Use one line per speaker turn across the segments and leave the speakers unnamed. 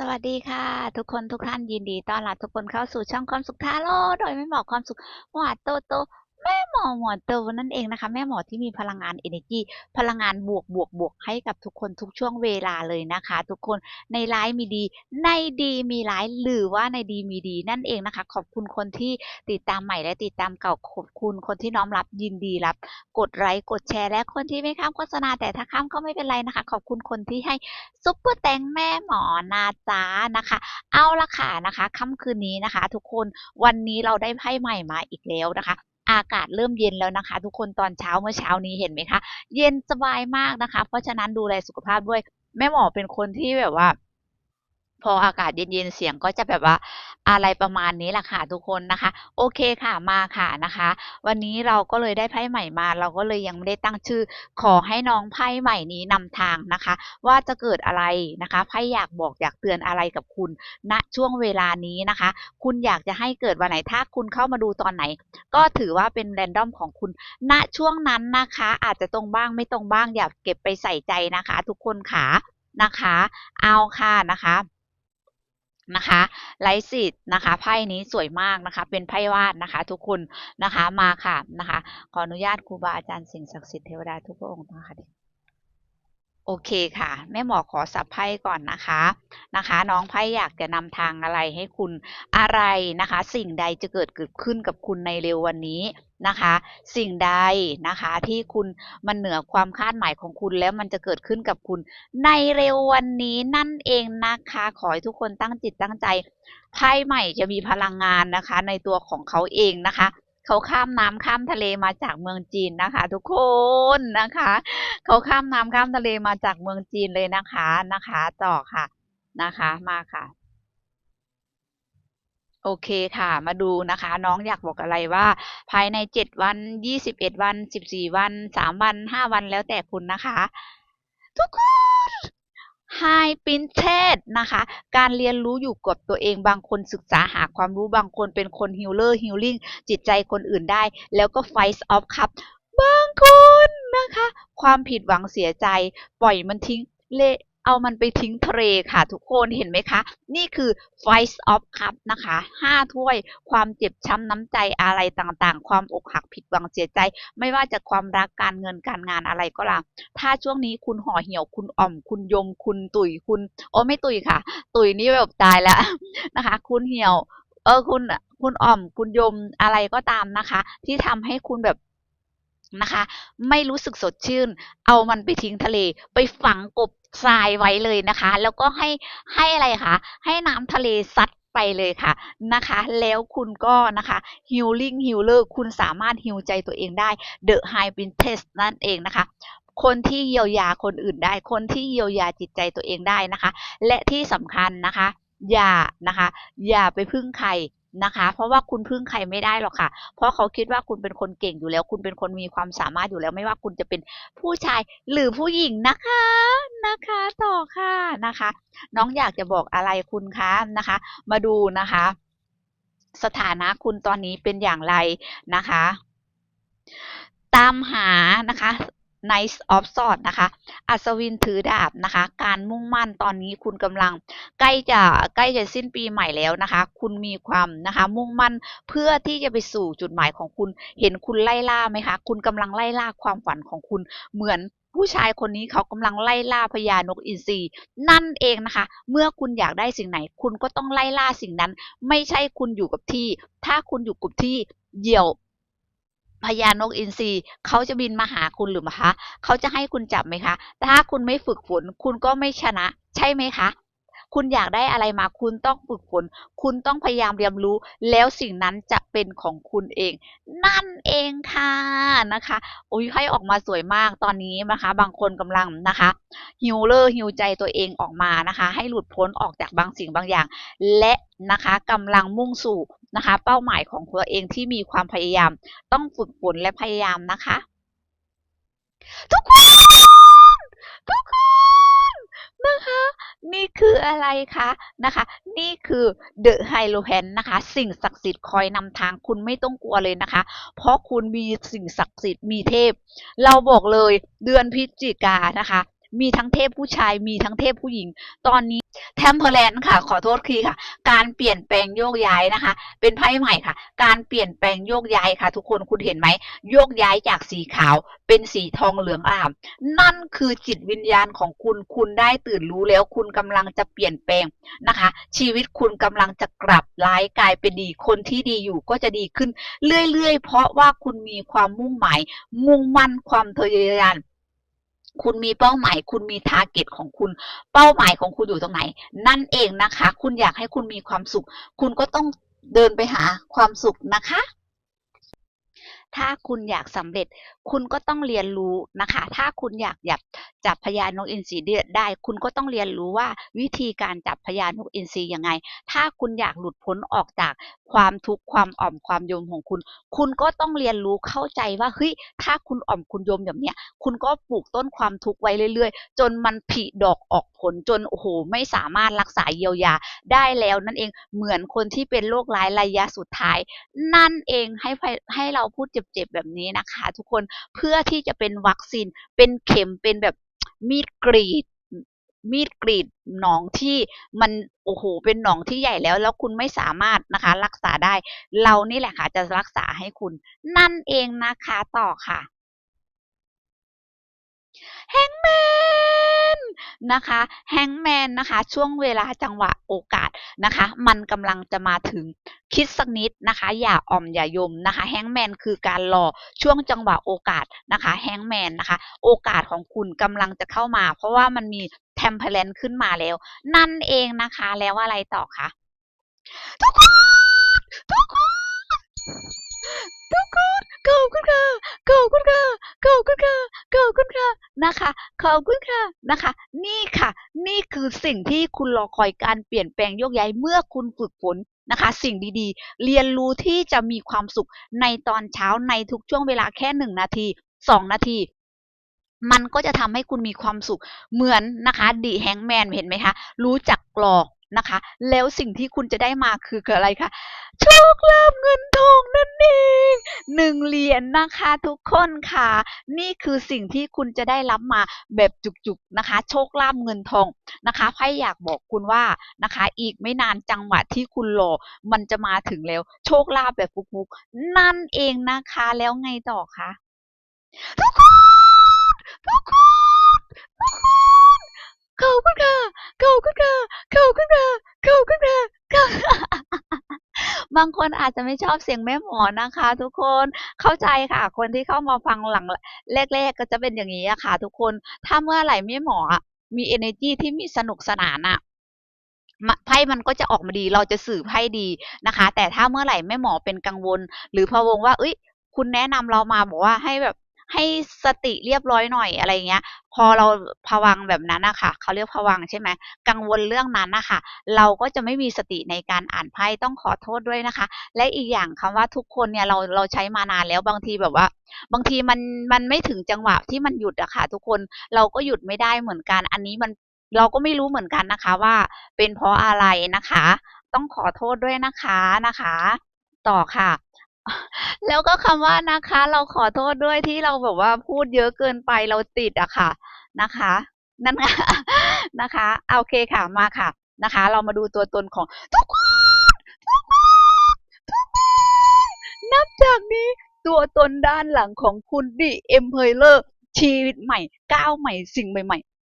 สวัสดีค่ะ ทุกคนทุกท่านยินดีต้อนรับทุกคนเข้าสู่ช่องความสุขทาโร่โดยไม่บอกความสุขหวานโตโต แม่หมอหมอนโตนั่นเองนะคะ แม่หมอที่มีพลังงาน energy พลังงานบวกบวกบวกให้กับทุกคนทุกช่วงเวลาเลยนะคะ ทุกคนในร้ายมีดี ในดีมีร้ายหรือว่าในดีมีดี นั่นเองนะคะ ขอบคุณคนที่ติดตามใหม่และติดตามเก่าขอบคุณคนที่น้อมรับยินดีรับ กดไลค์กดแชร์และคนที่ไม่ข้ามโฆษณาแต่ถ้าข้ามก็ไม่เป็นไรนะคะ ขอบคุณคนที่ให้ซุปเปอร์แตงแม่หมอนาจ้านะคะ เอาละค่ะนะคะ ค่ำคืนนี้นะคะ ทุกคนวันนี้เราได้ไพ่ใหม่มาอีกแล้วนะคะ อากาศเริ่มเย็นแล้วนะคะ ทุกคนตอนเช้าเมื่อเช้านี้เห็นไหมคะ เย็นสบายมากนะคะ เพราะฉะนั้นดูแลสุขภาพด้วย แม่หมอเป็นคนที่แบบว่า พออากาศเย็นๆเสียงก็จะแบบว่าอะไรประมาณนี้แหละค่ะทุกคนนะคะ โอเคค่ะมาค่ะนะคะ วันนี้เราก็เลยได้ไพ่ใหม่มา เราก็เลยยังไม่ได้ตั้งชื่อ ขอให้น้องไพ่ใหม่นี้นำทางนะคะ ว่าจะเกิดอะไรนะคะไพ่อยากบอกอยากเตือนอะไรกับคุณณช่วงเวลานี้นะคะ คุณอยากจะให้เกิดวันไหนถ้าคุณเข้ามาดูตอนไหน ก็ถือว่าเป็นแรนดอมของคุณณช่วงนั้นนะคะ อาจจะตรงบ้างไม่ตรงบ้างอย่าเก็บไปใส่ใจนะคะ ทุกคนขานะคะ เอาค่ะนะคะ นะคะไลท์สิทธ์นะคะไพ่นี้สวยมากนะคะ เป็นไพ่วาดนะคะ ทุกคนนะคะมาค่ะนะคะ ขออนุญาตครูบาอาจารย์สิ่งศักดิ์สิทธิ์เทวดาทุกพระองค์นะคะ โอเคค่ะ แม่หมอขอสับไพ่ก่อนนะคะนะคะ น้องไพ่อยากจะนำทางอะไรให้คุณอะไรนะคะ สิ่งใดจะเกิดเกิดขึ้นกับคุณในเร็ววันนี้นะคะ สิ่งใดนะคะที่คุณมันเหนือความคาดหมายของคุณแล้วมันจะเกิดขึ้นกับคุณ ในเร็ววันนี้นั่นเองนะคะ ขอให้ทุกคนตั้งจิตตั้งใจไพ่ใหม่จะมีพลังงานนะคะ ในตัวของเขาเองนะคะ เขาข้ามน้ำข้ามทะเลมาจากเมืองจีนนะคะ ทุกคนนะคะ เขาข้ามน้ำข้ามทะเลมาจากเมืองจีนเลยนะคะนะคะ ต่อค่ะนะคะมาค่ะ โอเคค่ะ มาดูนะคะ น้องอยากบอกอะไรว่า ภายใน7วัน21วัน14วัน3วัน5วันแล้วแต่คุณนะคะ ทุกคน High p r i n c e s s นะคะ การเรียนรู้อยู่กับตัวเองบางคนศึกษาหาความรู้บางคนเป็นคน Healer Healing จิตใจคนอื่นได้ แล้วก็ Fight of Cup บางคนนะคะ ความผิดหวังเสียใจ ปล่อยมันทิ้งเละ เอามันไปทิ้งทะเลค่ะทุกคนเห็นไหมคะ นี่คือ Fight of Cup นะคะ5ถ้วยความเจ็บช้ำน้ำใจอะไรต่างๆ ความอกหักผิดหวังเสียใจ ไม่ว่าจะความรักการเงินการงานอะไรก็ตามถ้าช่วงนี้คุณห่อเหี่ยวคุณอ่อม คุณยม คุณตุยคุณ โอ้ไม่ตุยค่ะ ตุยนี่แบบตายแล้วนะคะ คุณเหี่ยว เออคุณคุณอ่อมคุณยมอะไรก็ตามนะคะ ที่ทำให้คุณแบบ นะคะ ไม่รู้สึกสดชื่น เอามันไปทิ้งทะเล ไปฝังกบทรายไว้เลยนะคะ แล้วก็ให้ให้อะไรคะให้น้ำทะเลซัดไปเลยค่ะนะคะ แล้วคุณก็นะคะ healing healer คุณสามารถฮิวใจตัวเองได้ the high p r i n c e s s นั่นเองนะคะ คนที่เยียวยาคนอื่นได้ คนที่เยียวยาจิตใจตัวเองได้นะคะ และที่สำคัญนะคะ อย่านะคะ อย่าไปพึ่งใคร นะคะ เพราะว่าคุณพึ่งใครไม่ได้หรอกค่ะ เพราะเขาคิดว่าคุณเป็นคนเก่งอยู่แล้ว คุณเป็นคนมีความสามารถอยู่แล้ว ไม่ว่าคุณจะเป็นผู้ชายหรือผู้หญิงนะคะนะคะ ต่อค่ะนะคะ น้องอยากจะบอกอะไรคุณคะนะคะ มาดูนะคะ สถานะคุณตอนนี้เป็นอย่างไรนะคะ ตามหานะคะ Nice of Swords นะคะ อัศวินถือดาบนะคะ การมุ่งมั่นตอนนี้คุณกำลัง ใกล้จะใกล้จะสิ้นปีใหม่แล้วนะคะ คุณมีความนะคะ มุ่งมั่นเพื่อที่จะไปสู่จุดหมายของคุณ เห็นคุณไล่ล่าไหมคะ คุณกำลังไล่ล่าความฝันของคุณ เหมือนผู้ชายคนนี้เขากำลังไล่ล่าพญานกอินทรีนั่นเองนะคะ เมื่อคุณอยากได้สิ่งไหน คุณก็ต้องไล่ล่าสิ่งนั้น ไม่ใช่คุณอยู่กับที่ ถ้าคุณอยู่กับที่เหี่ยว พญานกอินทรีเขาจะบินมาหาคุณหรือคะเขาจะให้คุณจับไหมคะ ถ้าคุณไม่ฝึกฝนคุณก็ไม่ชนะ ใช่ไหมคะ คุณอยากได้อะไรมา คุณต้องฝึกฝน คุณต้องพยายามเรียนรู้ แล้วสิ่งนั้นจะเป็นของคุณเอง นั่นเองค่ะนะคะอุ้ยให้ออกมาสวยมากตอนนี้นะคะ บางคนกำลังนะคะฮิวเลอร์ฮิวใจตัวเองออกมานะคะ ให้หลุดพ้นออกจากบางสิ่งบางอย่าง และนะคะกำลังมุ่งสู่นะคะ เป้าหมายของตัวเองที่มีความพยายาม ต้องฝึกฝนและพยายามนะคะ ทุกคน ทุกคน นะคะ นี่คืออะไรคะนะคะ นี่คือเดอะไฮโลแฮนนะคะ สิ่งศักดิ์สิทธิ์คอยนำทางคุณไม่ต้องกลัวเลยนะคะ เพราะคุณมีสิ่งศักดิ์สิทธิ์มีเทพ เราบอกเลยเดือนพฤศจิกานะคะ มีทั้งเทพผู้ชายมีทั้งเทพผู้หญิง ตอนนี้เทมเพลนค่ะ ขอโทษคีค่ะ การเปลี่ยนแปลงโยกย้ายนะคะ เป็นไพ่ใหม่ค่ะ การเปลี่ยนแปลงโยกย้ายค่ะ ทุกคนคุณเห็นไหมโยกย้ายจากสีขาวเป็นสีทองเหลืองอ่ามนั่นคือจิตวิญญาณของคุณคุณได้ตื่นรู้แล้ว คุณกำลังจะเปลี่ยนแปลงนะคะ ชีวิตคุณกำลังจะกลับร้ายกลายเป็นดีคนที่ดีอยู่ก็จะดีขึ้นเรื่อยๆ เพราะว่าคุณมีความมุ่งหมายมุ่งมั่นความทะเยอทะยาน คุณมีเป้าหมาย คุณมีทาร์เก็ตของคุณ เป้าหมายของคุณอยู่ตรงไหน นั่นเองนะคะ คุณอยากให้คุณมีความสุข คุณก็ต้องเดินไปหาความสุขนะคะ ถ้าคุณอยากสำเร็จ คุณก็ต้องเรียนรู้นะคะ ถ้าคุณอยากอยากจับพญานกอินทรีเดือดได้ คุณก็ต้องเรียนรู้ว่าวิธีการจับพญานกอินทรียังไง ถ้าคุณอยากหลุดพ้นออกจากความทุกข์ความอ่อมความโยมของคุณ คุณก็ต้องเรียนรู้เข้าใจว่าเฮ้ยถ้าคุณอ่อมคุณโยมแบบเนี้ย คุณก็ปลูกต้นความทุกข์ไว้เรื่อย ๆ จนมันผลิดอกออกผลจนโอ้โหไม่สามารถรักษาเยียวยาได้แล้วนั่นเองเหมือนคนที่เป็นโรคร้ายระยะสุดท้าย นั่นเองให้ให้เราพูดเจ็บๆแบบนี้นะคะ ทุกคนเพื่อที่จะเป็นวัคซีน เป็นเข็มเป็นแบบมีดกรีดมีดกรีดหนองที่มันโอ้โหเป็นหนองที่ใหญ่แล้ว แล้วคุณไม่สามารถนะคะ รักษาได้ เรานี่แหละค่ะจะรักษาให้คุณ นั่นเองนะคะต่อค่ะ แฮงแมนนะคะแฮงแมนนะคะช่วงเวลาจังหวะโอกาสนะคะ มันกำลังจะมาถึงคิดสักนิดนะคะ อย่าอ่อมอย่ายมนะคะแฮงแมนคือการรอช่วงจังหวะโอกาสนะคะแฮงแมนนะคะ โอกาสของคุณกำลังจะเข้ามา เพราะว่ามันมีเทมเพลนขึ้นมาแล้ว นั่นเองนะคะแล้วอะไรต่อคะทุกคนทุกคนทุกคน ขอบคุณค่ะขอบคุณค่ะขอบคุณค่ะขอบคุณค่ะนะคะขอบคุณค่ะนะคะ นี่ค่ะ นี่คือสิ่งที่คุณรอคอยการเปลี่ยนแปลงโยกย้ายเมื่อคุณฝึกฝนนะคะ สิ่งดีๆ เรียนรู้ที่จะมีความสุขในตอนเช้าในทุกช่วงเวลาแค่หนึ่งนาทีสองนาทีมันก็จะทำให้คุณมีความสุขเหมือนนะคะดีแฮงแมนเห็นไหมคะ รู้จักกรอก นะคะ แล้วสิ่งที่คุณจะได้มาคืออะไรคะโชคลาภเงินทองนั่นเองหนึ่งเหรียญนะคะทุกคนค่ะ นี่คือสิ่งที่คุณจะได้รับมาแบบจุกๆนะคะ โชคลาภเงินทองนะคะไพ่อยากบอกคุณว่านะคะ อีกไม่นานจังหวะที่คุณรอมันจะมาถึงแล้ว โชคลาภแบบฟุกๆนั่นเองนะคะแล้วไงต่อคะทุกคนทุกคนทุกคน ขอบคุณค่ะขอบคุณค่ะขอบคุณค่ะขอบคุณค่ะขอบคุณค่ะบางคนอาจจะไม่ชอบเสียงแม่หมอนะคะ ทุกคนเข้าใจค่ะ คนที่เข้ามาฟังหลังแรกๆก็จะเป็นอย่างนี้ค่ะ ทุกคนถ้าเมื่อไหร่แม่หมอมี energy ที่มีสนุกสนานอะไพ่มันก็จะออกมาดี เราจะสื่อไพ่ดีนะคะ แต่ถ้าเมื่อไหร่แม่หมอเป็นกังวล หรือพะวงว่า เอ้ย คุณแนะนำเรามาบอกว่าให้แบบ ให้สติเรียบร้อยหน่อยอะไรเงี้ย พอเราผวังแบบนั้นนะคะเขาเรียกผวังใช่ไหมกังวลเรื่องนั้นนะคะเราก็จะไม่มีสติในการอ่านไพ่ต้องขอโทษด้วยนะคะ และอีกอย่างคำว่าทุกคนเนี่ยเราเราใช้มานานแล้วบางทีแบบว่า บางทีมันมันไม่ถึงจังหวะที่มันหยุดอะค่ะ ทุกคนเราก็หยุดไม่ได้เหมือนกัน อันนี้มันเราก็ไม่รู้เหมือนกันนะคะว่าเป็นเพราะอะไรนะคะ ต้องขอโทษด้วยนะคะนะคะ ต่อค่ะ แล้วก็คำว่านะคะ เราขอโทษด้วยที่เราแบบว่าพูดเยอะเกินไปเราติดอะค่ะนะคะ นั่นนะคะโอเคค่ะมาค่ะนะคะ เรามาดูตัวตนของทุกคนทุกคนทุกคนนับจากนี้ตัวตนด้านหลังของคุณดิเอ็มเพลเลอร์ชีวิตใหม่ก้าวใหม่สิ่งใหม่ๆ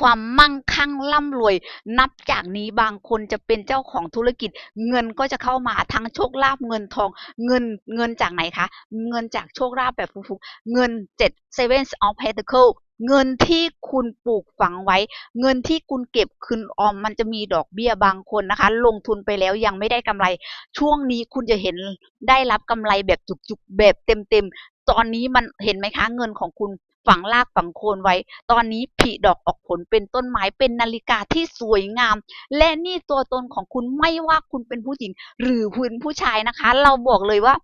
ความมั่งคั่งร่ำรวย นับจากนี้บางคนจะเป็นเจ้าของธุรกิจ เงินก็จะเข้ามาทั้งโชคลาภเงินทอง เงินเงินจากไหนคะ เงินจากโชคลาภแบบฟุกๆเงินเจ็ด seven of pentacle เงินที่คุณปลูกฝังไว้ เงินที่คุณเก็บคืนออมมันจะมีดอกเบี้ยบางคนนะคะ ลงทุนไปแล้วยังไม่ได้กำไร ช่วงนี้คุณจะเห็นได้รับกำไรแบบจุกๆแบบเต็มๆตอนนี้มันเห็นไหมคะ เงินของคุณ ฝังรากฝังโคนไว้ ตอนนี้ผลิดอกออกผลเป็นต้นไม้เป็นนาฬิกาที่สวยงาม และนี่ตัวตนของคุณไม่ว่าคุณเป็นผู้หญิง หรือคุณผู้ชายนะคะ เราบอกเลยว่า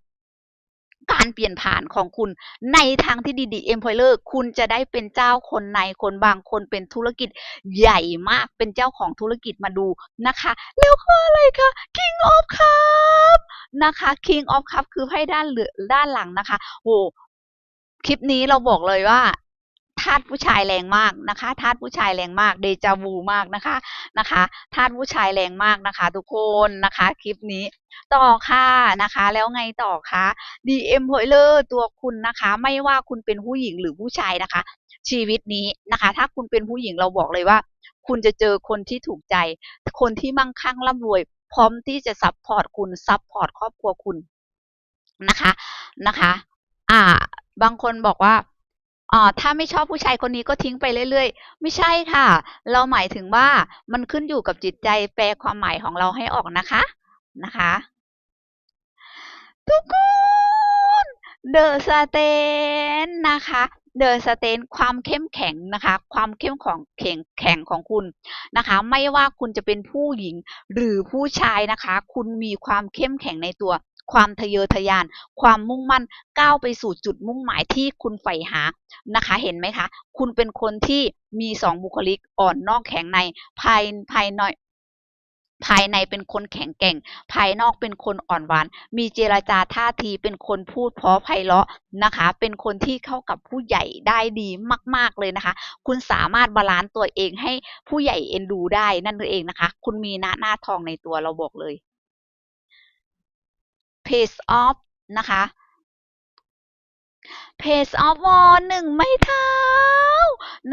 การเปลี่ยนผ่านของคุณในทางที่ดีๆ employer คุณจะได้เป็นเจ้าคนในคนบางคนเป็นธุรกิจใหญ่มากเป็นเจ้าของธุรกิจมาดูนะคะ แล้วก็อะไรคะ King of Cup นะคะ King of Cup คือไพ่ด้านเหลือด้านหลังนะคะโอ้ คลิปนี้เราบอกเลยว่าธาตุผู้ชายแรงมากนะคะธาตุผู้ชายแรงมากเดจาวูมากนะคะนะคะธาตุผู้ชายแรงมากนะคะ ทุกคนนะคะคลิปนี้ต่อค่ะนะคะ แล้วไงต่อคะ DM โฮเลอร์ตัวคุณนะคะ ไม่ว่าคุณเป็นผู้หญิงหรือผู้ชายนะคะ ชีวิตนี้นะคะ ถ้าคุณเป็นผู้หญิงเราบอกเลยว่า คุณจะเจอคนที่ถูกใจ คนที่มั่งคั่งร่ำรวย พร้อมที่จะซัพพอร์ตคุณซัพพอร์ตครอบครัวคุณนะคะนะคะ อ่า บางคนบอกว่าอ่าถ้าไม่ชอบผู้ชายคนนี้ก็ทิ้งไปเรื่อยๆ ไม่ใช่ค่ะ เราหมายถึงว่ามันขึ้นอยู่กับจิตใจแปลความหมายของเราให้ออกนะคะนะคะ ทุกคนเดอะสเตนนะคะเดอะสเตนความเข้มแข็งนะคะ ความเข้มของแข็งแข็งของคุณนะคะ ไม่ว่าคุณจะเป็นผู้หญิงหรือผู้ชายนะคะ คุณมีความเข้มแข็งในตัว ความทะเยอทะยาน ความมุ่งมั่นก้าวไปสู่จุดมุ่งหมายที่คุณใฝ่หานะคะ เห็นไหมคะ คุณเป็นคนที่มีสองบุคลิกอ่อนนอกแข็งในภายภายในภายในเป็นคนแข็งแกร่ง ภายนอกเป็นคนอ่อนหวาน มีเจรจาท่าทีเป็นคนพูดเพราะไพเราะนะคะ เป็นคนที่เข้ากับผู้ใหญ่ได้ดีมาก ๆเลยนะคะ คุณสามารถบาลานซ์ตัวเองให้ผู้ใหญ่เอ็นดูได้นั่นเองนะคะ คุณมีหน้าหน้าทองในตัวเราบอกเลย Pace off นะคะ Pace of War หนึ่งไม้เท้า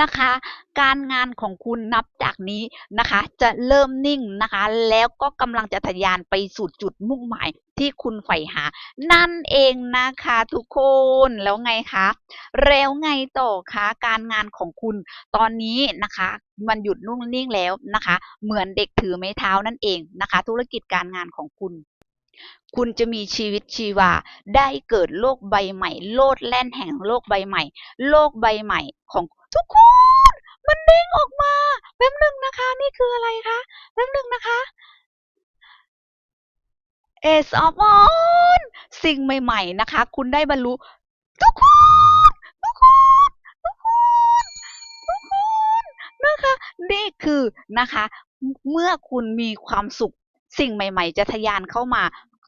นะคะ การงานของคุณนับจากนี้นะคะ จะเริ่มนิ่งนะคะ แล้วก็กำลังจะทะยานไปสู่จุดมุ่งหมายที่คุณใฝ่หา นั่นเองนะคะทุกคนแล้วไงคะแล้วไงต่อคะการงานของคุณตอนนี้นะคะ มันหยุดนุ่งนิ่งแล้วนะคะ เหมือนเด็กถือไม้เท้านั่นเองนะคะ ธุรกิจการงานของคุณ คุณจะมีชีวิตชีวา ได้เกิดโลกใบใหม่ โลดแล่นแห่งโลกใบใหม่ โลกใบใหม่ของทุกคน มันเด้งออกมาแป๊บหนึ่งนะคะ นี่คืออะไรคะแป๊บหนึ่งนะคะ Ace of Wands สิ่งใหม่ๆนะคะ คุณได้บรรลุทุกคนทุกคนทุกคนทุกคนนะคะนี่คือนะคะ เมื่อคุณมีความสุขสิ่งใหม่ ๆ จะทะยานเข้ามา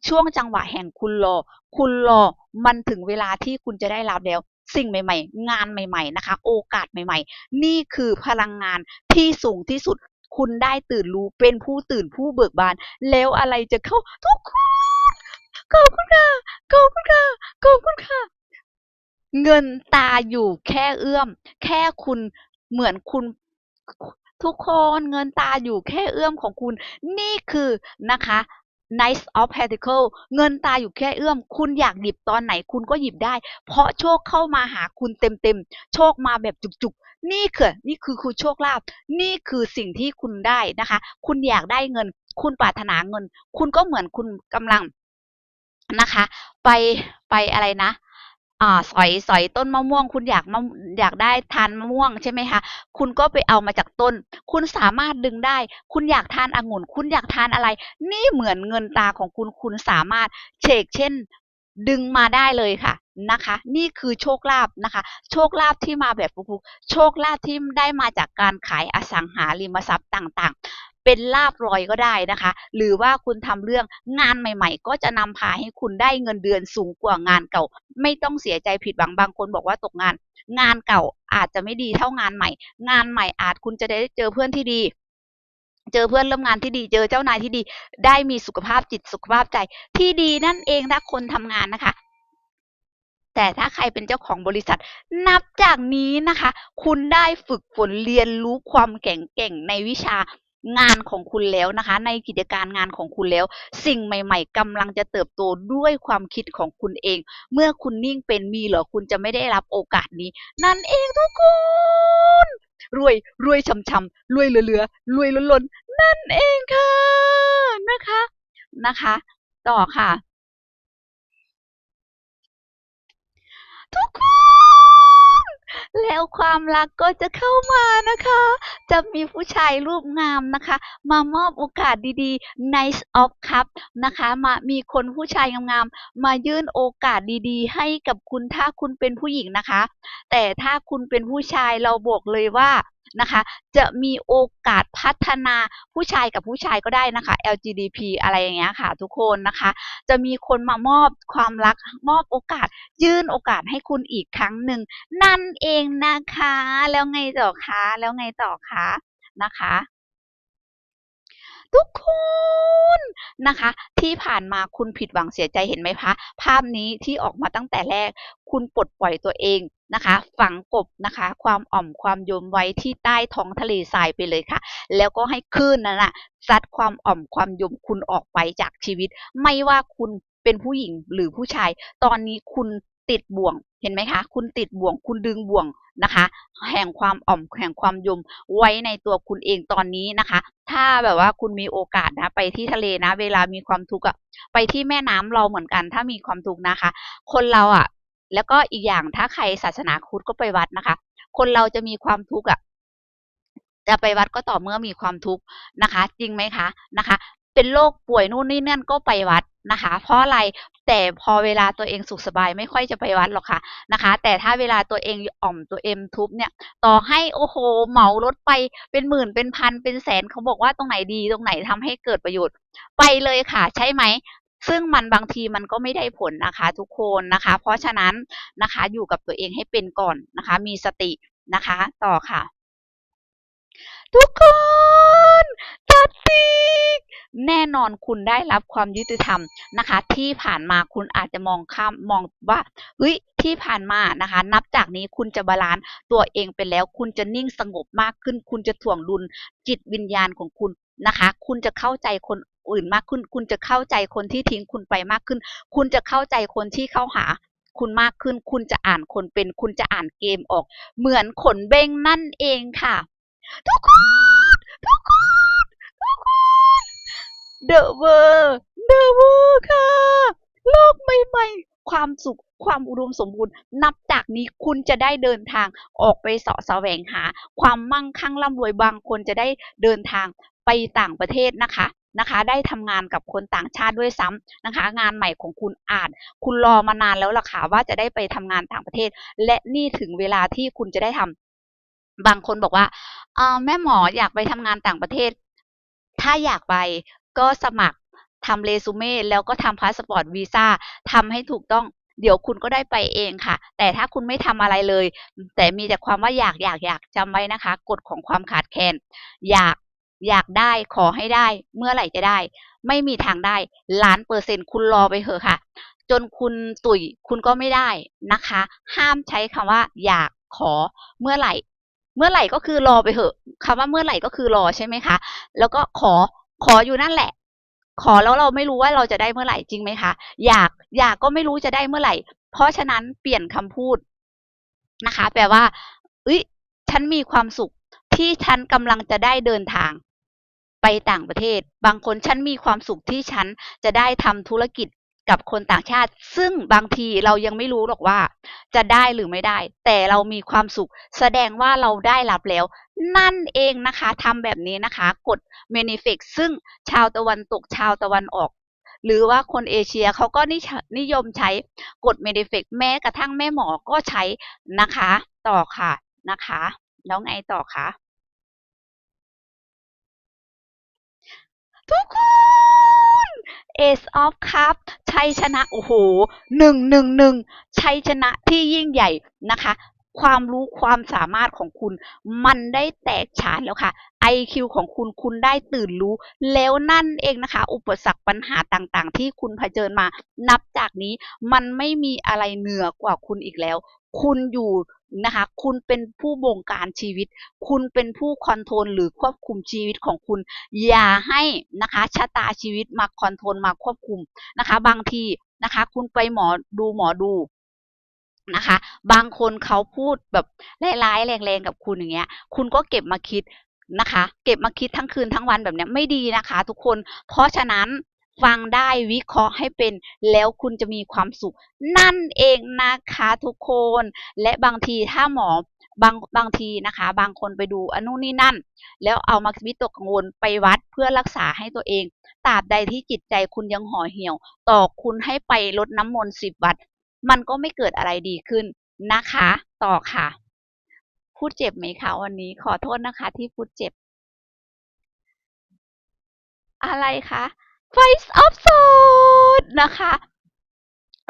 ช่วงจังหวะแห่งคุณรอ คุณรอมันถึงเวลาที่คุณจะได้รับแล้ว สิ่งใหม่ ๆ งานใหม่ ๆ นะคะ โอกาสใหม่ ๆ นี่คือพลังงานที่สูงที่สุด คุณได้ตื่นรู้เป็นผู้ตื่นผู้เบิกบาน แล้วอะไรจะเข้าทุกคนขอบคุณค่ะขอบคุณค่ะขอบคุณค่ะ เงินตาอยู่แค่เอื้อม แค่คุณเหมือนคุณทุกคนเงินตาอยู่แค่เอื้อมของคุณ นี่คือนะคะ Nice of Pentacle เงินตาอยู่แค่เอื้อม คุณอยากหยิบตอนไหนคุณก็หยิบได้ เพราะโชคเข้ามาหาคุณเต็มๆ โชคมาแบบจุกๆ นี่คือนี่คือคุณโชคลาภนี่คือสิ่งที่คุณได้นะคะ คุณอยากได้เงิน คุณปรารถนาเงิน คุณก็เหมือนคุณกำลังนะคะ ไปไปอะไรนะ อ่าสอยสอยต้นมะม่วง คุณอยากมะอยากได้ทานมะม่วงใช่ไหมคะ คุณก็ไปเอามาจากต้น คุณสามารถดึงได้ คุณอยากทานองุ่น คุณอยากทานอะไร นี่เหมือนเงินตาของคุณคุณสามารถเชกเช่น ดึงมาได้เลยค่ะนะคะ นี่คือโชคลาภนะคะ โชคลาภที่มาแบบฟุกๆโชคลาภที่ได้มาจากการขายอสังหาริมทรัพย์ต่างๆ เป็นลาบลอยก็ได้นะคะ หรือว่าคุณทำเรื่องงานใหม่ ๆ ก็จะนำพาให้คุณได้เงินเดือนสูงกว่างานเก่า ไม่ต้องเสียใจผิดหวังบางคนบอกว่าตกงาน งานเก่าอาจจะไม่ดีเท่างานใหม่ งานใหม่อาจคุณจะได้เจอเพื่อนที่ดี เจอเพื่อนร่วมงานที่ดี เจอเจ้านายที่ดี ได้มีสุขภาพจิตสุขภาพใจ ที่ดีนั่นเองถ้าคนทำงานนะคะแต่ถ้าใครเป็นเจ้าของบริษัท นับจากนี้นะคะ คุณได้ฝึกฝนเรียนรู้ความแข็งเก่งในวิชา งานของคุณแล้วนะคะ ในกิจการงานของคุณแล้ว สิ่งใหม่ ๆกำลังจะเติบโตด้วยความคิดของคุณเอง เมื่อคุณนิ่งเป็นมีเหรอคุณจะไม่ได้รับโอกาสนี้ นั่นเองทุกคนรวยรวยช่ำๆรวยเหลือๆรวยล้นๆนั่นเองค่ะนะคะนะคะ ต่อค่ะ ทุกคน แล้วความรักก็จะเข้ามานะคะ จะมีผู้ชายรูปงามนะคะ มามอบโอกาสดีๆ Nice of Cup นะคะ มามีคนผู้ชายงามๆมายื่นโอกาสดีๆ ให้กับคุณถ้าคุณเป็นผู้หญิงนะคะ แต่ถ้าคุณเป็นผู้ชายเราบอกเลยว่า นะคะ จะมีโอกาสพัฒนาผู้ชายกับผู้ชายก็ได้นะคะ LGBT อะไรอย่างเงี้ยค่ะ ทุกคนนะคะ จะมีคนมามอบความรักมอบโอกาส ยื่นโอกาสให้คุณอีกครั้งหนึ่งนั่นเองนะคะ แล้วไงต่อคะแล้วไงต่อคะนะคะทุกคนนะคะ ที่ผ่านมาคุณผิดหวังเสียใจเห็นไหมคะภาพนี้ที่ออกมาตั้งแต่แรก คุณปลดปล่อยตัวเอง นะคะ ฝังกบนะคะ ความอ่อมความโยมไว้ที่ใต้ท้องทะเลทรายไปเลยค่ะ แล้วก็ให้คลื่นนั้นนะซัดความอ่อมความโยมคุณออกไปจากชีวิต ไม่ว่าคุณเป็นผู้หญิงหรือผู้ชาย ตอนนี้คุณติดบ่วงเห็นไหมคะ คุณติดบ่วง คุณดึงบ่วงนะคะ แห่งความอ่อมแห่งความยมไว้ในตัวคุณเองตอนนี้นะคะ ถ้าแบบว่าคุณมีโอกาสนะ ไปที่ทะเลนะ เวลามีความทุกข์อะไปที่แม่น้ำเราเหมือนกัน ถ้ามีความทุกข์นะคะ คนเราอะ แล้วก็อีกอย่างถ้าใครศาสนาคริดก็ไปวัดนะคะ คนเราจะมีความทุกข์อะจะไปวัดก็ต่อเมื่อมีความทุกข์นะคะ จริงไหมคะนะคะ เป็นโรคป่วยนู่นนี่นั่นก็ไปวัดนะคะ เพราะอะไรแต่พอเวลาตัวเองสุขสบายไม่ค่อยจะไปวัดหรอกค่ะนะคะ แต่ถ้าเวลาตัวเองอ่อมตัวเองทุบเนี่ยต่อให้โอ้โหเหมารถไปเป็นหมื่นเป็นพันเป็นแสนเขาบอกว่าตรงไหนดีตรงไหนทำให้เกิดประโยชน์ ไปเลยค่ะ ใช่ไหม ซึ่งมันบางทีมันก็ไม่ได้ผลนะคะทุกคนนะคะ เพราะฉะนั้นนะคะอยู่กับตัวเองให้เป็นก่อนนะคะ มีสตินะคะ ต่อค่ะ ทุกคนจัดสิกแน่นอนคุณได้รับความยุติธรรมนะคะ ที่ผ่านมาคุณอาจจะมองข้ามมองว่าเฮ้ยที่ผ่านมานะคะ นับจากนี้คุณจะบาลานซ์ตัวเองไปแล้ว คุณจะนิ่งสงบมากขึ้น คุณจะถ่วงดุลจิตวิญญาณของคุณนะคะ คุณจะเข้าใจคน อื่นมากขึ้น คุณจะเข้าใจคนที่ทิ้งคุณไปมากขึ้น คุณจะเข้าใจคนที่เข้าหาคุณมากขึ้น คุณจะอ่านคนเป็น คุณจะอ่านเกมออก เหมือนขนเบ้งนั่นเองค่ะ ทุกคน ทุกคน ทุกคน The World The World ค่ะ โลกใหม่ๆ ความสุขความอุดมสมบูรณ์ นับจากนี้คุณจะได้เดินทางออกไปเสาะแสวงหา ความมั่งคั่งร่ำรวยบางคนจะได้เดินทางไปต่างประเทศนะคะ นะคะ ได้ทำงานกับคนต่างชาติด้วยซ้ำนะคะ งานใหม่ของคุณอาจ คุณรอมานานแล้วล่ะค่ะว่าจะได้ไปทำงานต่างประเทศ และนี่ถึงเวลาที่คุณจะได้ทำบางคนบอกว่าเออแม่หมออยากไปทำงานต่างประเทศ ถ้าอยากไปก็สมัครทำเรซูเม่แล้วก็ทำพาสปอร์ตวีซ่าทำให้ถูกต้องเดี๋ยวคุณก็ได้ไปเองค่ะ แต่ถ้าคุณไม่ทำอะไรเลย แต่มีแต่ความว่าอยากอยากอยากจำไว้นะคะ กฎของความขาดแคลนอยาก อยากได้ขอให้ได้เมื่อไหร่จะได้ ไม่มีทางได้ล้านเปอร์เซ็นต์คุณรอไปเถอะค่ะ จนคุณตุ๋ยคุณก็ไม่ได้นะคะ ห้ามใช้คำว่า อยากขอเมื่อไหร่ เมื่อไหร่ก็คือรอไปเถอะคำว่าเมื่อไหร่ก็คือรอใช่ไหมคะ แล้วก็ขอขออยู่นั่นแหละ ขอแล้วเราไม่รู้ว่าเราจะได้เมื่อไหร่จริงไหมคะอยากอยากก็ไม่รู้จะได้เมื่อไหร่ เพราะฉะนั้นเปลี่ยนคำพูดนะคะ แปลว่าเอ้ยฉันมีความสุขที่ฉันกำลังจะได้เดินทาง ไปต่างประเทศ บางคนฉันมีความสุขที่ฉันจะได้ทำธุรกิจกับคนต่างชาติ ซึ่งบางทีเรายังไม่รู้หรอกว่า จะได้หรือไม่ได้ แต่เรามีความสุข แสดงว่าเราได้รับแล้ว นั่นเองนะคะทำแบบนี้นะคะ กด manifest ซึ่งชาวตะวันตกชาวตะวันออก หรือว่าคนเอเชียเขาก็นินิยมใช้กด manifest แม้กระทั่งแม่หมอก็ใช้นะคะ ต่อค่ะนะคะ แล้วไงต่อคะ ทุกคน Ace of Cup ชัยชนะ โอ้โหหนึ่งหนึ่งหนึ่งชัยชนะที่ยิ่งใหญ่นะคะ ความรู้ความสามารถของคุณ มันได้แตกฉานแล้วค่ะ IQ ของคุณคุณได้ตื่นรู้ แล้วนั่นเองนะคะ อุปสรรคปัญหาต่างๆ ที่คุณเผชิญมา นับจากนี้มันไม่มีอะไรเหนือกว่าคุณอีกแล้ว คุณอยู่นะคะ คุณเป็นผู้บงการชีวิต คุณเป็นผู้คอนโทรลหรือควบคุมชีวิตของคุณ อย่าให้นะคะชะตาชีวิตมาคอนโทรลมาควบคุมนะคะ บางทีนะคะ คุณไปหมอดูหมอดูนะคะ บางคนเขาพูดแบบร้ายๆแรงๆกับคุณอย่างเงี้ย คุณก็เก็บมาคิดนะคะ เก็บมาคิดทั้งคืนทั้งวันแบบเนี้ยไม่ดีนะคะ ทุกคน เพราะฉะนั้น ฟังได้วิเคราะห์ให้เป็น แล้วคุณจะมีความสุข นั่นเองนะคะทุกคน และบางทีถ้าหมอบางบางทีนะคะ บางคนไปดูอันนู้นนี่นั่น แล้วเอามาวิตกกังวลไปวัดเพื่อรักษาให้ตัวเองตราบใดที่จิตใจคุณยังห่อเหี่ยว ต่อคุณให้ไปลดน้ำมนต์สิบวัด มันก็ไม่เกิดอะไรดีขึ้นนะคะ ต่อค่ะ พูดเจ็บไหมคะวันนี้ขอโทษนะคะที่พูดเจ็บ อะไรคะ Five of Swords นะคะ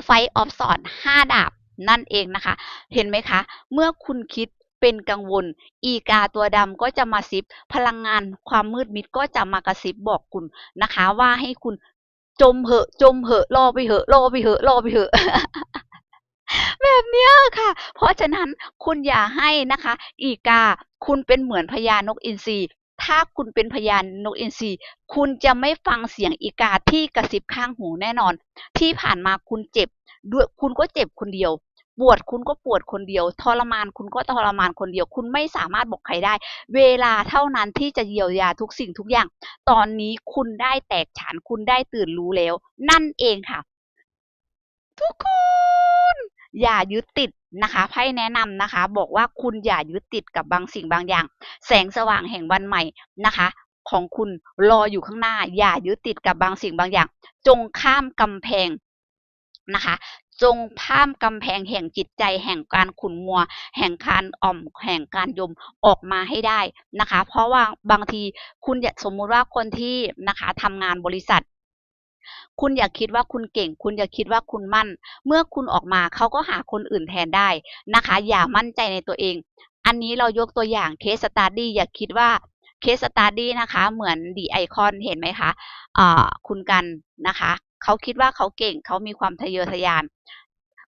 Five of Swords ห้าดาบนั่นเองนะคะ เห็นไหมคะ เมื่อคุณคิดเป็นกังวล อีกาตัวดำก็จะมาซิบ พลังงานความมืดมิดก็จะมากระซิบบอกคุณนะคะ ว่าให้คุณจมเหอะ จมเหอะรอไปเหอะรอไปเหอะรอไปเหอะแบบเนี้ยค่ะ เพราะฉะนั้นคุณอย่าให้นะคะ อีกา คุณเป็นเหมือนพญานกอินทรี ถ้าคุณเป็นพญานกอินทรีคุณจะไม่ฟังเสียงอีกาที่กระซิบข้างหูแน่นอน ที่ผ่านมาคุณเจ็บด้วยคุณก็เจ็บคนเดียว ปวดคุณก็ปวดคนเดียว ทรมานคุณก็ทรมานคนเดียว คุณไม่สามารถบอกใครได้ เวลาเท่านั้นที่จะเยียวยาทุกสิ่งทุกอย่าง ตอนนี้คุณได้แตกฉานคุณได้ตื่นรู้แล้ว นั่นเองค่ะ ทุกคน อย่ายึดติด นะคะไพ่แนะนำนะคะ บอกว่าคุณอย่ายึดติดกับบางสิ่งบางอย่าง แสงสว่างแห่งวันใหม่นะคะ ของคุณรออยู่ข้างหน้า อย่ายึดติดกับบางสิ่งบางอย่าง จงข้ามกำแพงนะคะ จงข้ามกำแพงแห่งจิตใจ แห่งการขุนมัว แห่งการอ่อม แห่งการยมออกมาให้ได้นะคะ เพราะว่าบางทีคุณอย่าสมมุติว่าคนที่นะคะทำงานบริษัท คุณอย่าคิดว่าคุณเก่ง คุณอย่าคิดว่าคุณมั่น เมื่อคุณออกมาเขาก็หาคนอื่นแทนได้นะคะ อย่ามั่นใจในตัวเอง อันนี้เรายกตัวอย่างเคสสตาร์ดี้อย่าคิดว่าเคสสตาร์ดี้นะคะ เหมือนดีไอคอนเห็นไหมคะอ่าคุณกันนะคะเขาคิดว่าเขาเก่งเขามีความทะเยอทะยาน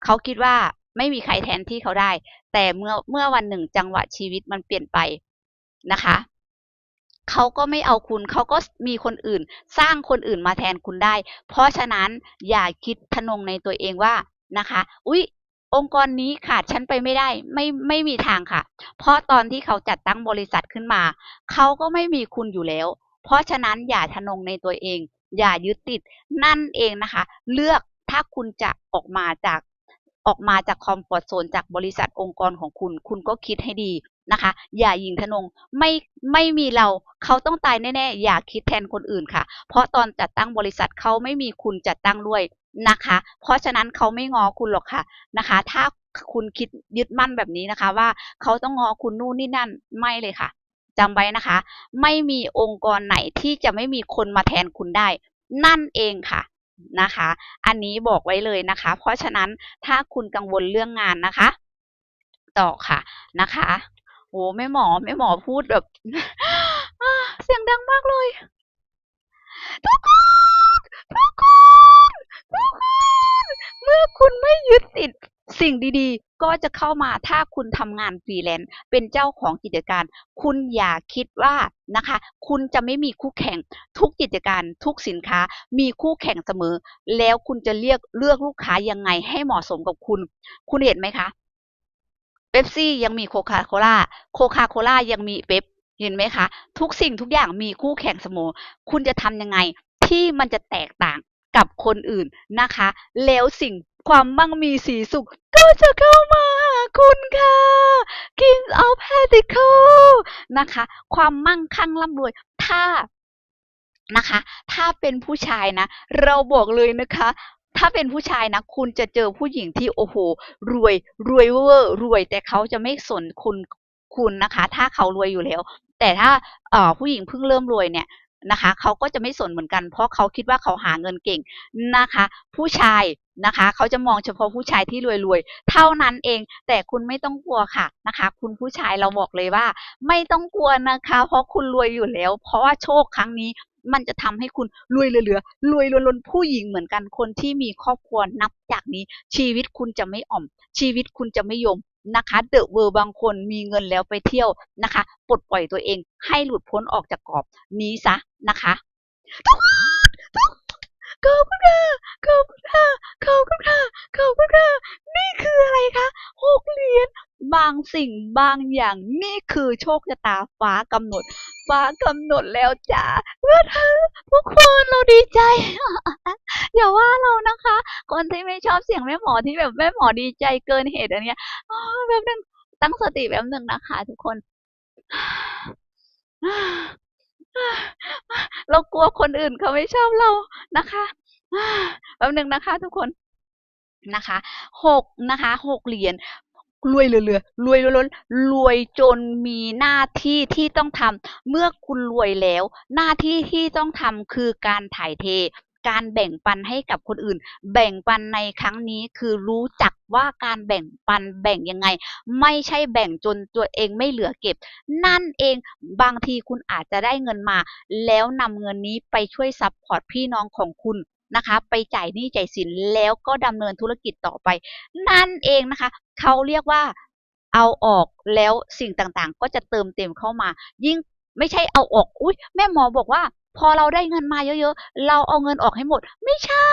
เขาคิดว่าไม่มีใครแทนที่เขาได้ แต่เมื่อเมื่อวันหนึ่งจังหวะชีวิตมันเปลี่ยนไปนะคะ เขาก็ไม่เอาคุณ เขาก็มีคนอื่น สร้างคนอื่นมาแทนคุณได้ เพราะฉะนั้นอย่าคิดทะนงในตัวเองว่านะคะ อุ๊ย องค์กรนี้ขาดฉันไปไม่ได้ ไม่ไม่มีทางค่ะ เพราะตอนที่เขาจัดตั้งบริษัทขึ้นมา เขาก็ไม่มีคุณอยู่แล้ว เพราะฉะนั้นอย่าทะนงในตัวเอง อย่ายึดติด นั่นเองนะคะ เลือกถ้าคุณจะออกมาจากออกมาจากคอมฟอร์ทโซนจากบริษัทองค์กรของคุณ คุณก็คิดให้ดี นะคะ อย่ายิงทนงไม่ไม่มีเราเขาต้องตายแน่ๆอย่าคิดแทนคนอื่นค่ะ เพราะตอนจัดตั้งบริษัทเขาไม่มีคุณจัดตั้งด้วยนะคะ เพราะฉะนั้นเขาไม่งอคุณหรอกค่ะนะคะ ถ้าคุณคิดยึดมั่นแบบนี้นะคะ ว่าเขาต้องงอคุณนู่นนี่นั่นไม่เลยค่ะจำไว้นะคะ ไม่มีองค์กรไหนที่จะไม่มีคนมาแทนคุณได้ นั่นเองค่ะนะคะ อันนี้บอกไว้เลยนะคะ เพราะฉะนั้นถ้าคุณกังวลเรื่องงานนะคะ ต่อค่ะนะคะ โอ้แม่หมอแม่หมอพูดแบบเสียงดังมากเลยทุกคนทุกคนทุกคนเมื่อคุณไม่ยึดติดสิ่งดีๆ ก็จะเข้ามาถ้าคุณทำงานฟรีแลนซ์เป็นเจ้าของกิจการ คุณอย่าคิดว่านะคะ คุณจะไม่มีคู่แข่งทุกกิจการทุกสินค้า มีคู่แข่งเสมอ แล้วคุณจะเรียกเลือกลูกค้ายังไงให้เหมาะสมกับคุณ คุณเห็นไหมคะ เป๊ปซี่ยังมีโคคาโคล่าโคคาโคล่ายังมีเป๊ปเห็นไหมคะ ทุกสิ่งทุกอย่างมีคู่แข่งเสมอคุณจะทำยังไงที่มันจะแตกต่างกับคนอื่นนะคะ แล้วสิ่งความมั่งมีสีสุขก็จะเข้ามาคุณค่ะ King of p e n t a c l e นะคะ ความมั่งคั่งร่ำรวย ถ้านะคะ ถ้าเป็นผู้ชายนะ เราบอกเลยนะคะ ถ้าเป็นผู้ชายนะ คุณจะเจอผู้หญิงที่โอ้โห รวยรวยเวอร์รวย แต่เขาจะไม่สนคุณคุณนะคะ ถ้าเขารวยอยู่แล้ว แต่ถ้าเอ่อผู้หญิงเพิ่งเริ่มรวยเนี่ยนะคะ เขาก็จะไม่สนเหมือนกัน เพราะเขาคิดว่าเขาหาเงินเก่งนะคะ ผู้ชายนะคะ เขาจะมองเฉพาะผู้ชายที่รวยๆ เท่านั้นเอง แต่คุณไม่ต้องกลัวค่ะนะคะ คุณผู้ชายเราบอกเลยว่า ไม่ต้องกลัวนะคะ เพราะคุณรวยอยู่แล้ว เพราะว่าโชคครั้งนี้ มันจะทำให้คุณรวยเหลือรวยล้นผู้หญิงเหมือนกันคนที่มีครอบครัวนับจากนี้ ชีวิตคุณจะไม่อ่อม ชีวิตคุณจะไม่ยมนะคะเดอะเวอร์บางคนมีเงินแล้วไปเที่ยวนะคะปลดปล่อยตัวเองให้หลุดพ้นออกจากกรอบนี้ซะนะคะทุกคนทุกขอบคุณค่ะขอบคุณค่ะขอบคุณค่ะขอบคุณค่ะนี่คืออะไรคะหกเหรียญบางสิ่งบางอย่างนี่คือโชคชะตาฟ้ากำหนด ฟ้ากำหนดแล้วจ้า เมื่อเธอทุกคนเราดีใจอย่าว่าเรานะคะ คนที่ไม่ชอบเสียงแม่หมอที่แบบแม่หมอดีใจเกินเหตุอันเนี้ยแบบนึงตั้งสติแบบนึงนะคะ ทุกคนเรากลัวคนอื่นเขาไม่ชอบเรานะคะแป๊บนึงนะคะ ทุกคนนะคะหกนะคะหกเหรียญ รวยเหลือๆรวยล้นๆรวยจนมีหน้าที่ที่ต้องทำเมื่อคุณรวยแล้ว หน้าที่ที่ต้องทำคือการถ่ายเท การแบ่งปันให้กับคนอื่น แบ่งปันในครั้งนี้คือรู้จักว่าการแบ่งปันแบ่งยังไง ไม่ใช่แบ่งจนตัวเองไม่เหลือเก็บ นั่นเองบางทีคุณอาจจะได้เงินมา แล้วนำเงินนี้ไปช่วยซัพพอร์ตพี่น้องของคุณ นะคะ ไปจ่ายหนี้จ่ายสินแล้วก็ดำเนินธุรกิจต่อไป นั่นเองนะคะ เขาเรียกว่าเอาออกแล้วสิ่งต่างๆ ก็จะเติมเต็มเข้ามา ยิ่งไม่ใช่เอาออก อุ้ยแม่หมอบอกว่า พอเราได้เงินมาเยอะๆ เราเอาเงินออกให้หมด ไม่ใช่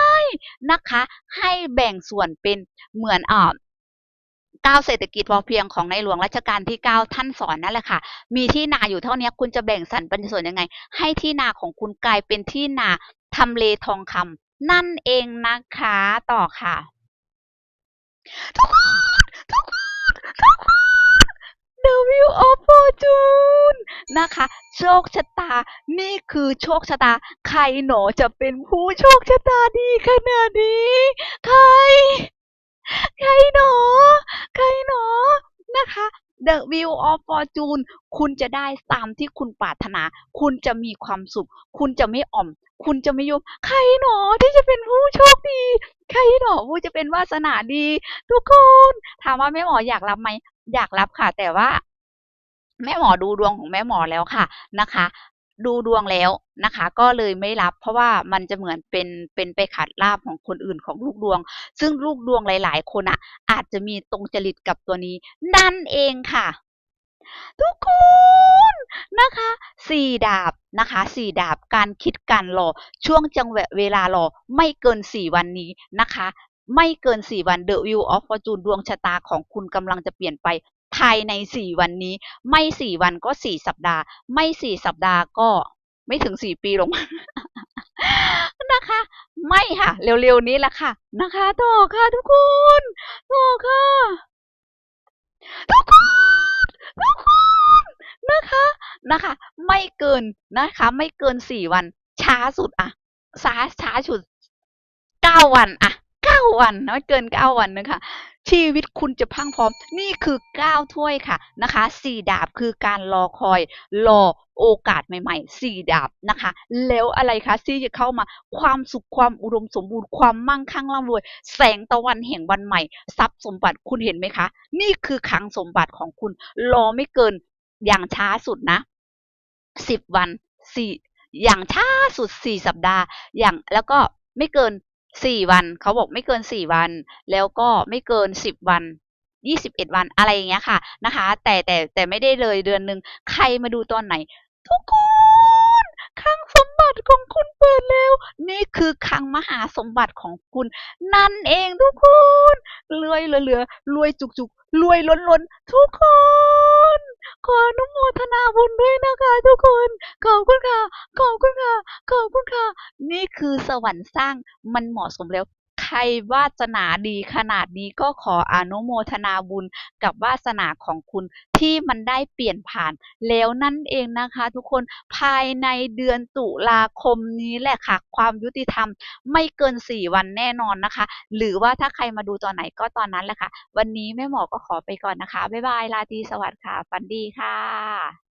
นะคะ ให้แบ่งส่วนเป็นเหมือนอ่าก้าวเศรษฐกิจพอเพียงของในหลวงรัชกาลที่ 9 ท่านสอนนั่นแหละค่ะ มีที่นาอยู่เท่านี้คุณจะแบ่งสรรปันส่วนยังไง ให้ที่นาของคุณกลายเป็นที่นาทำเลทองคำ นั่นเองนะคะต่อค่ะ ทุกคน ทุกคน ทุกคน The Wheel of Fortune นะคะ โชคชะตา นี่คือโชคชะตา ใครหนอจะเป็นผู้โชคชะตาดีขนาดนี้ ใคร ใครหนอ ใครหนอนะคะ The view of Fortune คุณจะได้ตามที่คุณปรารถนา คุณจะมีความสุข คุณจะไม่อ่อม คุณจะไม่ยุบใครหนอที่จะเป็นผู้โชคดี ใครหนอผู้จะเป็นวาสนาดี ทุกคน ถามว่าแม่หมออยากรับไหมอยากรับค่ะ แต่ว่าแม่หมอดูดวงของแม่หมอแล้วค่ะนะคะ ดูดวงแล้วนะคะ ก็เลยไม่รับ เพราะว่ามันจะเหมือนเป็นเป็นไปขัดลาบของคนอื่นของลูกดวง ซึ่งลูกดวงหลาย ๆ คนอะอาจจะมีตรงจริตกับตัวนี้ นั่นเองค่ะ ทุกคนนะคะสี่ดาบนะคะสี่ดาบการคิดการรอช่วงจังหวะเวลารอไม่เกินสี่วันนี้นะคะไม่เกินสี่วัน The Wheel of Fortune ดวงชะตาของคุณกำลังจะเปลี่ยนไป ภายในสี่วันนี้ ไม่สี่วันก็สี่สัปดาห์ ไม่สี่สัปดาห์ก็ไม่ถึงสี่ปีลงนะคะ ไม่ค่ะ เร็วๆนี้แหละค่ะ นะคะต่อค่ะทุกคนต่อค่ะ ทุกคนทุกคนนะคะนะคะ ไม่เกินนะคะ ไม่เกินสี่วัน ช้าสุดอะช้าช้าสุดเก้าวันอะเก้าวันนะไม่เกินเก้าวันนะคะ ชีวิตคุณจะพังพร้อม นี่คือเก้าถ้วยค่ะนะคะสี่ดาบคือการรอคอยรอโอกาสใหม่ๆสี่ดาบนะคะ แล้วอะไรคะที่จะเข้ามาความสุขความอุดมสมบูรณ์ความมั่งคั่งร่ำรวย แสงตะวันแห่งวันใหม่ ทรัพย์สมบัติคุณเห็นไหมคะ นี่คือคลังสมบัติของคุณ รอไม่เกินอย่างช้าสุดนะสิบวันสี่อย่างช้าสุดสี่สัปดาห์ อย่างแล้วก็ไม่เกิน สี่วันเขาบอกไม่เกินสี่วัน แล้วก็ไม่เกินสิบวันยี่สิบเอ็ดวันอะไรอย่างเงี้ยค่ะนะคะ แต่แต่แต่ไม่ได้เลยเดือนหนึ่งใครมาดูตอนไหน ทุกคนคลังสมบัติของคุณเปิดแล้ว นี่คือคลังมหาสมบัติของคุณ นั่นเองทุกคนรวยเหลือๆรวยจุกๆ รวยล้นล้นทุกคน ขออนุโมทนาบุญด้วยนะคะ ทุกคน ขอบคุณค่ะ ขอบคุณค่ะ ขอบคุณค่ะ นี่คือสวรรค์สร้างมันเหมาะสมแล้ว ใครวาสนาดีขนาดนี้ก็ขออนุโมทนาบุญกับวาสนาของคุณที่มันได้เปลี่ยนผ่านแล้วนั่นเองนะคะ ทุกคนภายในเดือนตุลาคมนี้แหละค่ะ ความยุติธรรมไม่เกินสี่วันแน่นอนนะคะ หรือว่าถ้าใครมาดูตอนไหนก็ตอนนั้นแหละค่ะ วันนี้แม่หมอก็ขอไปก่อนนะคะ บ๊ายบายราตีสวัสดิ์ค่ะ ฝันดีค่ะ